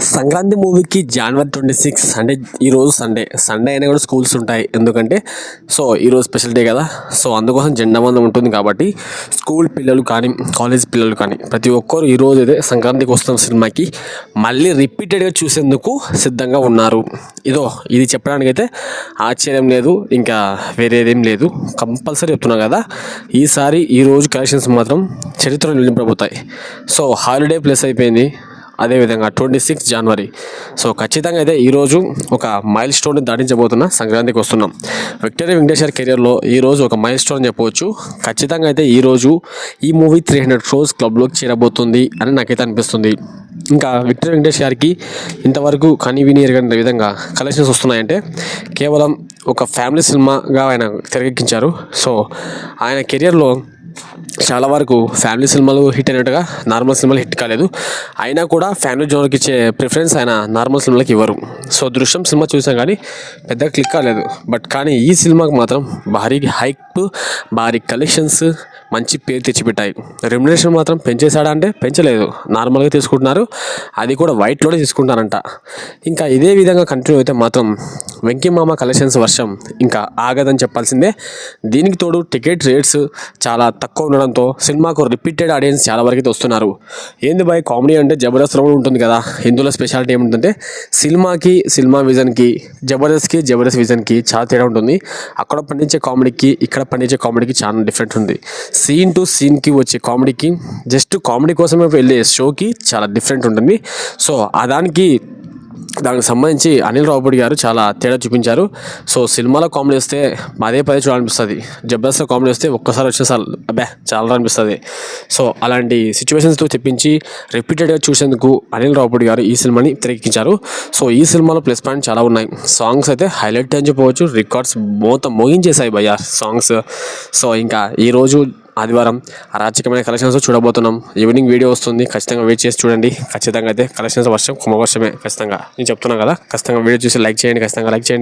సంక్రాంతి మూవీకి జనవరి twenty six అంటే ఈరోజు సండే సండే అయినా కూడా స్కూల్స్ ఉంటాయి. ఎందుకంటే సో ఈరోజు స్పెషల్ డే కదా. సో అందుకోసం జెండా ఉంటుంది కాబట్టి స్కూల్ పిల్లలు కానీ కాలేజ్ పిల్లలు కానీ ప్రతి ఒక్కరు ఈరోజు అయితే సంక్రాంతికి వస్తున్న సినిమాకి మళ్ళీ రిపీటెడ్గా చూసేందుకు సిద్ధంగా ఉన్నారు. ఇదో ఇది చెప్పడానికైతే ఆశ్చర్యం లేదు ఇంకా వేరేదేం లేదు. కంపల్సరీ చెప్తున్నా కదా ఈసారి ఈరోజు కలెక్షన్స్ మాత్రం చరిత్ర నిలింపబోతాయి సో హాలిడే ప్లస్ అయిపోయింది. అదేవిధంగా ట్వంటీ సిక్స్ జనవరి సో ఖచ్చితంగా అయితే ఈరోజు ఒక మైల్ స్టోన్ని దాటించబోతున్న సంక్రాంతికి వస్తున్నాం. విక్టరీ వెంకటేశ్వర్ కెరియర్లో ఈరోజు ఒక మైల్ స్టోన్ చెప్పవచ్చు. ఖచ్చితంగా అయితే ఈరోజు ఈ మూవీ త్రీ హండ్రెడ్ క్రోస్ క్లబ్లోకి చేరబోతుంది అని నాకైతే అనిపిస్తుంది. ఇంకా విక్టర్ వెంకటేష్ గారికి ఇంతవరకు కనివిని ఎరగని విధంగా కలెక్షన్స్ వస్తున్నాయంటే కేవలం ఒక ఫ్యామిలీ సినిమాగా ఆయన తెరకెక్కించారు. సో ఆయన కెరియర్లో చాలా వరకు ఫ్యామిలీ సినిమాలు హిట్ అయినట్టుగా నార్మల్ సినిమాలు హిట్ కాలేదు. అయినా కూడా ఫ్యామిలీ జోన్కి ఇచ్చే ప్రిఫరెన్స్ ఆయన నార్మల్ సినిమాలకి ఇవ్వరు. సో దృశ్యం సినిమా చూసాం కానీ పెద్ద క్లిక్ కాలేదు. బట్ కానీ ఈ సినిమాకి మాత్రం భారీ హైప్ భారీ కలెక్షన్స్ మంచి పేరు తెచ్చిపెట్టాయి. రెమ్యునేషన్ మాత్రం పెంచేశాడా అంటే పెంచలేదు. నార్మల్గా తీసుకుంటున్నారు. అది కూడా వైట్లోనే తీసుకుంటారంట ఇంకా ఇదే విధంగా కంటిన్యూ అయితే మాత్రం వెంకీమామ కలెక్షన్స్ వర్షం ఇంకా ఆగదని చెప్పాల్సిందే. దీనికి తోడు టికెట్ రేట్స్ చాలా తక్కువ ఉండడంతో సినిమాకు రిపీటెడ్ ఆడియన్స్ చాలా వరకు వస్తున్నారు. ఏంది బాయ్ కామెడీ అంటే జబర్దస్త్ రౌండ్ ఉంటుంది కదా. ఇందులో స్పెషాలిటీ ఏముంటుందంటే సినిమాకి సినిమా విజన్కి జబర్దస్త్కి జబర్దస్త్ విజన్కి చాలా తేడా ఉంటుంది. అక్కడ పండించే కామెడీకి ఇక్కడ పండించే కామెడీకి చాలా డిఫరెంట్ ఉంది. సీన్ టు సీన్కి వచ్చే కామెడీకి జస్ట్ కామెడీ కోసమే వెళ్ళే షోకి చాలా డిఫరెంట్ ఉంటుంది. సో ఆ దానికి దానికి సంబంధించి అనిల్ రావుపూడి గారు చాలా తేడా చూపించారు. సో సినిమాలో కామెడీ వస్తే అదే పదే చూడాలనిపిస్తుంది. జబర్దస్త్ కామెడీ వస్తే ఒక్కసారి వచ్చిన అబ్బా అబ్బే చాలా అనిపిస్తుంది సో అలాంటి సిచ్యువేషన్స్తో తెప్పించి రిపీటెడ్గా చూసేందుకు అనిల్ రావుపూడి గారు ఈ సినిమాని తెరకెక్కించారు. సో ఈ సినిమాలో ప్లస్ పాయింట్ చాలా ఉన్నాయి. సాంగ్స్ అయితే హైలైట్ అని చెప్పవచ్చు. రికార్డ్స్ మోత మోగించేశాయి భయ్యా సాంగ్స్. సో ఇంకా ఈరోజు ఆదివారం అరాచకమైన కలెక్షన్స్ చూడబోతున్నాం. ఈవినింగ్ వీడియో వస్తుంది. ఖచ్చితంగా వెయిట్ చేసి చూడండి. ఖచ్చితంగా అయితే కలెక్షన్స్ వర్షం కుంభవర్షమే. ఖచ్చితంగా. నేను చెప్తున్నా కదా ఖచ్చితంగా వీడియో చూసి లైక్ చేయండి ఖచ్చితంగా లైక్ చేయండి.